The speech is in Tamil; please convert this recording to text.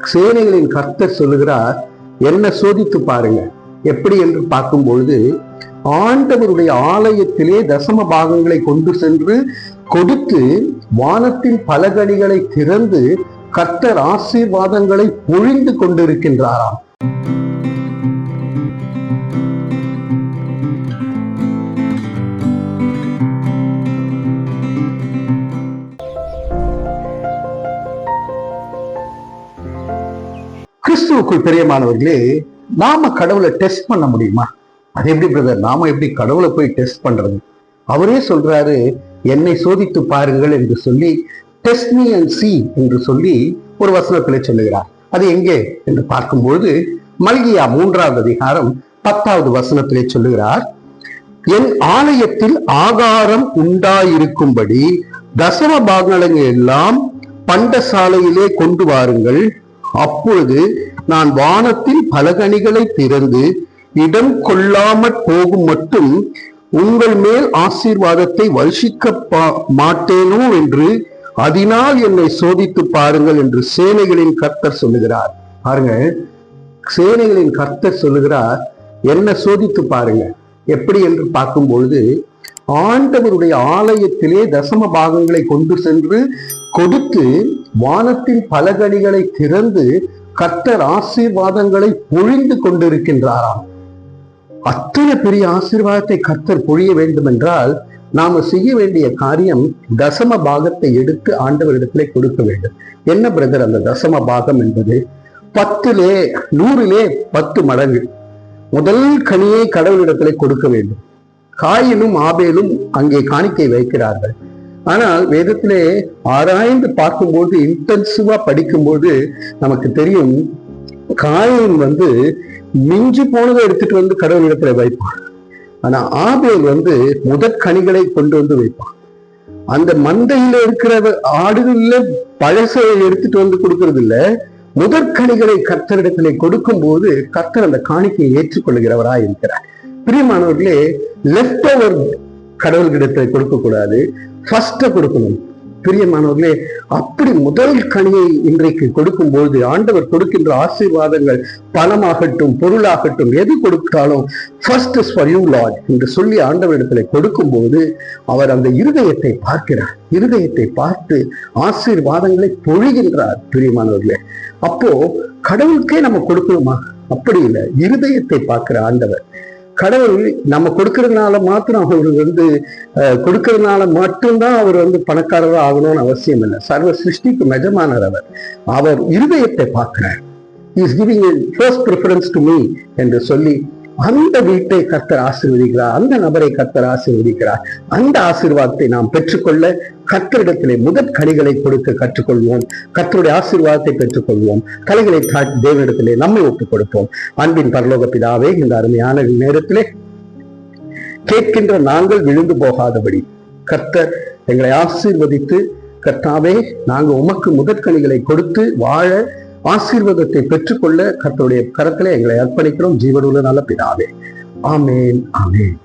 சேனைகளின் கர்த்தர் சொல்லுகிறார் என்ன சோதித்து பாருங்க. எப்படி என்று பார்க்கும் பொழுது ஆண்டவருடைய ஆலயத்திலே தசம பாகங்களை கொண்டு சென்று கொடுத்து வானத்தின் பலகணிகளை திறந்து கர்த்தர் ஆசீர்வாதங்களை பொழிந்து கொண்டிருக்கின்றாராம். கிறிஸ்துவுக்குள் பிரியமானவர்களே நாம கடவுளை டெஸ்ட் பண்ண முடியுமா? அது எப்படி பிரதர் நாம எப்படி கடவுளை போய் டெஸ்ட் பண்றது? அவரே சொல்றாரு என்னை சோதித்து பாருங்கள் என்று சொல்லி டெஸ்ட் மீ அண்ட் சி என்று சொல்லி ஒரு வசனத்திலே சொல்லுகிறார். அது எங்கே என்று பார்க்கும்போது மல்கியா மூன்றாவது அதிகாரம் பத்தாவது வசனத்திலே சொல்லுகிறார் என் ஆலயத்தில் ஆகாரம் உண்டாயிருக்கும்படி தசம பாகங்களை எல்லாம் பண்டசாலையிலே கொண்டு வாருங்கள். அப்பொழுது நான் வானத்தில் பலகணிகளை திறந்து இடம் கொள்ளாமற் போகும் மட்டும் உங்கள் மேல் ஆசீர்வாதத்தை வருஷிக்க பா- மாட்டேனோ என்று அதனால் என்னை சோதித்து பாருங்கள் என்று சேனைகளின் கர்த்தர் சொல்லுகிறார். பாருங்க சேனைகளின் கர்த்தர் சொல்லுகிறார் என்ன சோதித்து பாருங்க எப்படி என்று பார்க்கும் பொழுது ஆண்டவருடைய ஆலயத்திலே தசம பாகங்களை கொண்டு சென்று கொடுத்து வானத்தின் பலகணிகளை திறந்து கத்தர் ஆசீர்வாதங்களை பொழிந்து கொண்டிருக்கின்றாராம். அத்தனை பெரிய ஆசீர்வாதத்தை கத்தர் பொழிய வேண்டும் என்றால் நாம செய்ய வேண்டிய காரியம் தசம பாகத்தை எடுத்து ஆண்டவரிடத்திலே கொடுக்க வேண்டும். என்ன பிரதர் அந்த தசம பாகம் என்பது? பத்துலே நூறிலே பத்து மடங்கு. முதல் கனியை கடவுளிடத்திலே கொடுக்க வேண்டும். காயினும் ஆபேலும் அங்கே காணிக்கை வைக்கிறார்கள். ஆனால் வேதத்திலே ஆராய்ந்து பார்க்கும்போது இன்டென்சிவா படிக்கும்போது நமக்கு தெரியும் காயின் வந்து மிஞ்சி போனதை எடுத்துட்டு வந்து கடவுளிடத்துல வைப்பான் ஆனா ஆபேல் வந்து முதற் கனிகளை கொண்டு வந்து வைப்பான் அந்த மந்தையில இருக்கிற ஆடுகள்ல பழசை எடுத்துட்டு வந்து கொடுக்கறது இல்ல முதற்கனிகளை கர்த்தரிடத்திலே கொடுக்கும் போது கர்த்தர் அந்த காணிக்கையை ஏற்றுக்கொள்கிறவராய் இருக்கிறார் பிரியமானவர்களே லெஃப்ட் ஓவர் கடவுள்கிடத்தை கொடுக்கக்கூடாது ஃபர்ஸ்ட்டை கொடுக்கணும். பிரியமானவர்களே அப்படி முதல் கனியை இன்றைக்கு கொடுக்கும்போது ஆண்டவர் கொடுக்கின்ற ஆசீர்வாதங்கள் பணமாகட்டும் பொருளாகட்டும் எது கொடுத்தாலும் first is for you lord என்று சொல்லி ஆண்டவரிடத்துல கொடுக்கும்போது அவர் அந்த இருதயத்தை பார்க்கிறார். இருதயத்தை பார்த்து ஆசீர்வாதங்களை பொழிகின்றார் பிரியமானவர்களே. அப்போ கடவுளுக்கே நம்ம கொடுக்கணுமா அப்படி இல்லை. இருதயத்தை பார்க்கிற ஆண்டவர் கடவுள் நம்ம கொடுக்கறதுனால மாத்திரம் அவர் வந்து அஹ், கொடுக்கறதுனால மட்டும்தான் அவர் வந்து பணக்காரரா ஆகணும்னு அவசியம் இல்லை. சர்வ சிருஷ்டிக்கு மெஜமானர் அவர். அவர் இருதயத்தை பார்க்கிறார். Is giving first preference to me என்று சொல்லி அந்த வீட்டை கர்த்தர் ஆசிர்வதிக்கிறார். அந்த நபரை கர்த்தர் ஆசிர்வதிக்கிறார். அந்த ஆசீர்வாதத்தை நாம் பெற்றுக்கொள்ள கர்த்தரிடத்திலே முதற் கலைகளை கொடுக்க கற்றுக்கொள்வோம். கர்த்தருடைய ஆசீர்வாதத்தை பெற்றுக்கொள்வோம். கலைகளை தாட்டி தேவனிடத்திலே நம்மை ஒப்புக் கொடுப்போம். அன்பின் பரலோக பிதாவே இந்த அருமையான நேரத்திலே கேட்கின்ற நாங்கள் விழுந்து போகாதபடி கர்த்தர் எங்களை ஆசீர்வதித்து கர்த்தாவே நாங்க உமக்கு முதற்கனிகளை கொடுத்து வாழ ஆசீர்வாதத்தை பெற்றுக்கொள்ள கர்த்தருடைய கரத்திலே எங்களை அர்ப்பணிக்கிறோம். ஜீவனுள்ள நல்ல பிதாவே. ஆமேன் ஆமேன்.